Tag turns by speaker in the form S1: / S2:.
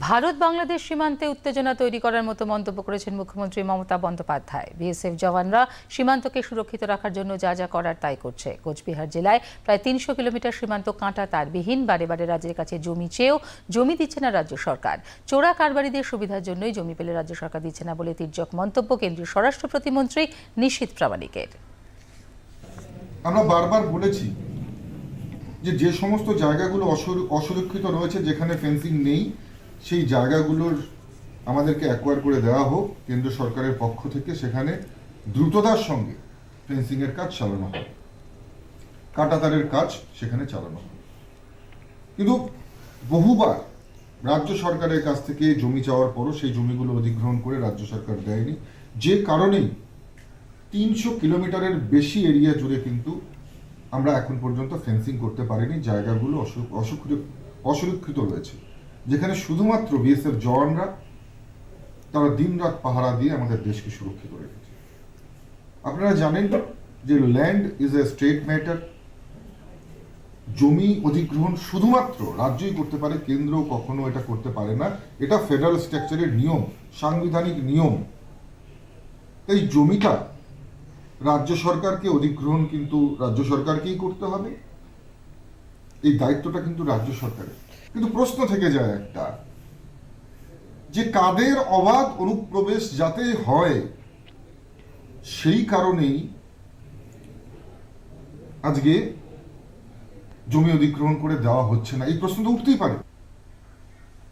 S1: ভারত বাংলাদেশ সীমান্তে উত্তেজনা তৈরি করার মতো মন্তব্য করেছেন মুখ্যমন্ত্রী মমতা বন্দ্যোপাধ্যায়। বিএসএফ জওয়ানরা সীমান্তকে সুরক্ষিত রাখার জন্য যা যা করার তাই করছে। কোচবিহার জেলায় প্রায় তিনশো কিলোমিটার সীমান্ত কাঁটা তারবিহীন, বারে বারে রাজ্যের কাছে জমি চেয়েও জমি দিচ্ছে না রাজ্য সরকার। চোরা কারবারিদের সুবিধার জন্যই জমি পেলে রাজ্য সরকার দিচ্ছে না বলে তির্যক মন্তব্য কেন্দ্রীয় স্বরাষ্ট্র প্রতিমন্ত্রী নিশীত প্রামাণিকের।
S2: আমরা বারবার বলেছি যে যে সমস্ত জায়গাগুলো অসুরক্ষিত রয়েছে যেখানে ফেন্সিং নেই সেই জায়গাগুলোর আমাদেরকে অ্যাকোয়ার করে দেওয়া হোক, কেন্দ্র সরকারের পক্ষ থেকে সেখানে দ্রুততার সঙ্গে ফেন্সিংয়ের কাজ চালানো হবে কাটাতারের কাজ সেখানে চালানো হবে কিন্তু বহুবার রাজ্য সরকারের কাছ থেকে জমি চাওয়ার পরও সেই জমিগুলো অধিগ্রহণ করে রাজ্য সরকার দেয়নি। যে কারণেই তিনশো কিলোমিটারের বেশি এরিয়া জুড়ে কিন্তু আমরা এখন পর্যন্ত ফেন্সিং করতে পারিনি। জায়গাগুলো অসুরক্ষিত অসুরক্ষিত রয়েছে। যেখানে শুধুমাত্র বিএসএফ জওয়ানরা তারা দিনরাত পাহারা দিয়ে আমাদের দেশকে সুরক্ষিত রেখেছে। আপনারা জানেন যে land is a state matter জমি অধিগ্রহণ শুধুমাত্র রাজ্যই করতে পারে, কেন্দ্র কখনো এটা করতে পারে না। এটা ফেডারেল স্ট্রাকচারের নিয়ম, সাংবিধানিক নিয়ম। এই জমিটা রাজ্য সরকারকে অধিগ্রহণ কিন্তু রাজ্য সরকারকেই করতে হবে। এই দায়িত্বটা কিন্তু রাজ্য সরকারের। কিন্তু প্রশ্ন থেকে যায় একটা, যে কাদের অবাধ অনুপ্রবেশ যাতে হয়, সেই কারণেই আজকে জমি অধিগ্রহণ করে দেওয়া হচ্ছে না। এই প্রশ্ন তো উঠতেই পারে।